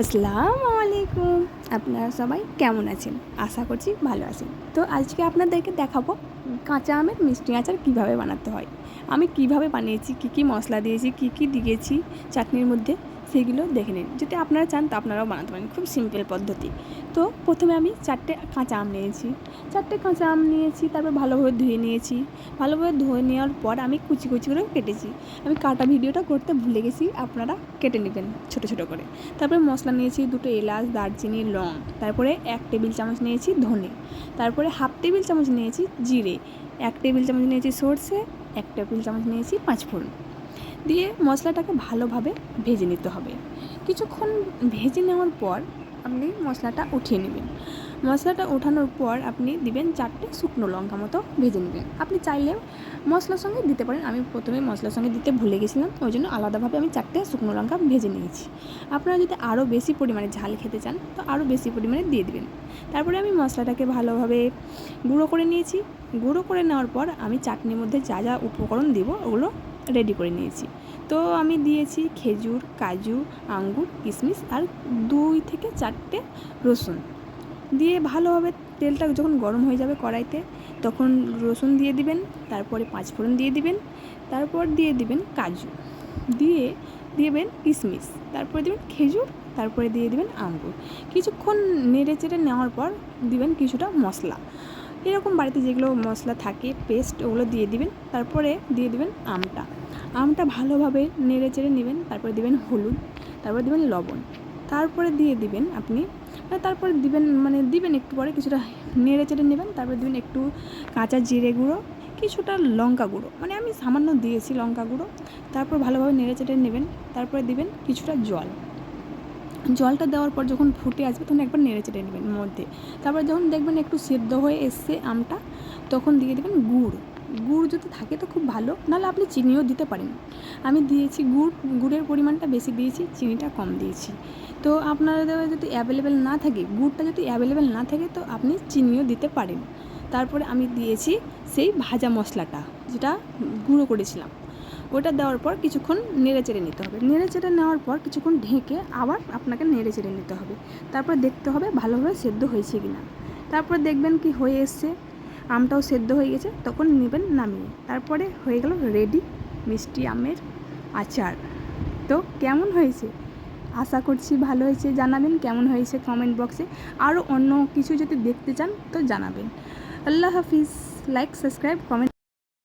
আসসালামু আলাইকুম আপনারা সবাই কেমন আছেন? আশা করছি ভালো আছেন। তো আজকে আপনাদেরকে দেখাবো কাঁচা আমের মিষ্টি আচার কীভাবে বানাতে হয়। আমি কীভাবে বানিয়েছি, কি কি মশলা দিয়েছি, কি কি দিয়েছি চাটনির মধ্যে? সেগুলো দেখে নিন। যদি আপনারা চান তো আপনারাও বানাতে পারেন, খুব সিম্পল পদ্ধতি। তো প্রথমে আমি চারটে কাঁচা আম নিয়েছি। চারটে কাঁচা আম নিয়েছি, তারপর ভালোভাবে ধুয়ে নিয়েছি। ভালোভাবে ধুয়ে নেওয়ার পর আমি কুচি কুচি করে কেটেছি। আমি কাটা ভিডিওটা করতে ভুলে গেছি, আপনারা কেটে নেবেন ছোটো ছোটো করে। তারপরে মশলা নিয়েছি দুটো এলাচ, দারচিনি, লং। তারপরে এক টেবিল চামচ নিয়েছি ধনে। তারপরে হাফ টেবিল চামচ নিয়েছি জিরে। এক টেবিল চামচ নিয়েছি সর্ষে, এক টেবিল চামচ নিয়েছি পাঁচফোড়ন। দিয়ে মশলাটাকে ভালোভাবে ভেজে নিতে হবে। কিছুক্ষণ ভেজে নেওয়ার পর আপনি মশলাটা উঠিয়ে নেবেন। মশলাটা ওঠানোর পর আপনি দিবেন চারটে শুকনো লঙ্কা মতো ভেজে নেবেন। আপনি চাইলে মশলার সঙ্গে দিতে পারেন। আমি প্রথমে মশলার সঙ্গে দিতে ভুলে গেছিলাম, ওই জন্য আলাদাভাবে আমি চারটে শুকনো লঙ্কা ভেজে নিয়েছি। আপনারা যদি আরও বেশি পরিমাণে ঝাল খেতে চান, তো আরও বেশি পরিমাণে দিয়ে দেবেন। তারপরে আমি মশলাটাকে ভালোভাবে গুঁড়ো করে নিয়েছি। গুঁড়ো করে নেওয়ার পর আমি চাটনির মধ্যে যা যা উপকরণ দেবো, ওগুলো রেডি করে নিয়েছি। তো আমি দিয়েছি খেজুর, কাজু, আঙ্গুর কিশমিশ আর দুই থেকে চারটে রসুন। দিয়ে ভালোভাবে তেলটা যখন গরম হয়ে যাবে কড়াইতে, তখন রসুন দিয়ে দিবেন, তারপরে পাঁচফোড়ন দিয়ে দিবেন, তারপর দিয়ে দিবেন কাজু। দিয়ে দিবেন কিশমিশ তারপরে দিবেন খেজুর, তারপরে দিয়ে দিবেন আঙ্গুর। কিছুক্ষণ নেড়ে চেড়ে নেওয়ার পর দিবেন কিছুটা মশলা। এরকম বাড়িতে যেগুলো মশলা থাকে পেস্ট ওগুলো দিয়ে দিবেন। তারপরে দিয়ে দিবেন আমটা। আমটা ভালোভাবে নেড়ে চেড়ে নেবেন। তারপরে দিবেন হলুদ, তারপরে দিবেন লবণ। তারপরে দিয়ে দিবেন আপনি মানে তারপরে দিবেন মানে দিবেন একটু পরে, কিছুটা নেড়ে চেড়ে নেবেন। তারপরে দিবেন একটু কাঁচা জিরে গুঁড়ো, কিছুটা লঙ্কা গুঁড়ো। মানে আমি সামান্য দিয়েছি লঙ্কা গুঁড়ো। তারপর ভালোভাবে নেড়ে চেড়ে নেবেন। তারপরে দিবেন কিছুটা জল। জলটা দেওয়ার পর যখন ফুটে আসবে তখন একবার নেড়ে চেড়ে নেবেন, মধ্যে। তারপর যখন দেখবেন একটু সেদ্ধ হয়ে এসছে আমটা, তখন দিয়ে দেবেন গুড়। গুড় যদি থাকে তো খুব ভালো, নাহলে আপনি চিনিও দিতে পারেন। আমি দিয়েছি গুড়, গুড়ের পরিমাণটা বেশি দিয়েছি, চিনিটা কম দিয়েছি। তো আপনাদের যদি অ্যাভেলেবেল না থাকে, গুড়টা যদি অ্যাভেলেবেল না থাকে তো আপনি চিনিও দিতে পারেন। তারপরে আমি দিয়েছি সেই ভাজা মশলাটা, যেটা গুঁড়ো করেছিলাম। ওটা দেওয়ার পর কিছুক্ষণ নেড়ে চেড়ে নিতে হবে। নেড়ে চেড়ে নেওয়ার পর কিছুক্ষণ ঢেকে আবার আপনাকে নেড়ে চেড়ে নিতে হবে। তারপর দেখতে হবে ভালোভাবে সেদ্ধ হয়েছে কি না তারপর দেখবেন কি হয়ে এসছে, আমটাও সেদ্ধ হয়ে গেছে, তখন নেবেন নামিয়ে। তারপরে হয়ে গেল রেডি মিষ্টি আমের আচার। তো কেমন হয়েছে? আশা করছি ভালো হয়েছে। জানাবেন কেমন হয়েছে কমেন্ট বক্সে আরও অন্য কিছু যদি দেখতে চান তো জানাবেন। আল্লাহ হাফিজ। Like subscribe comment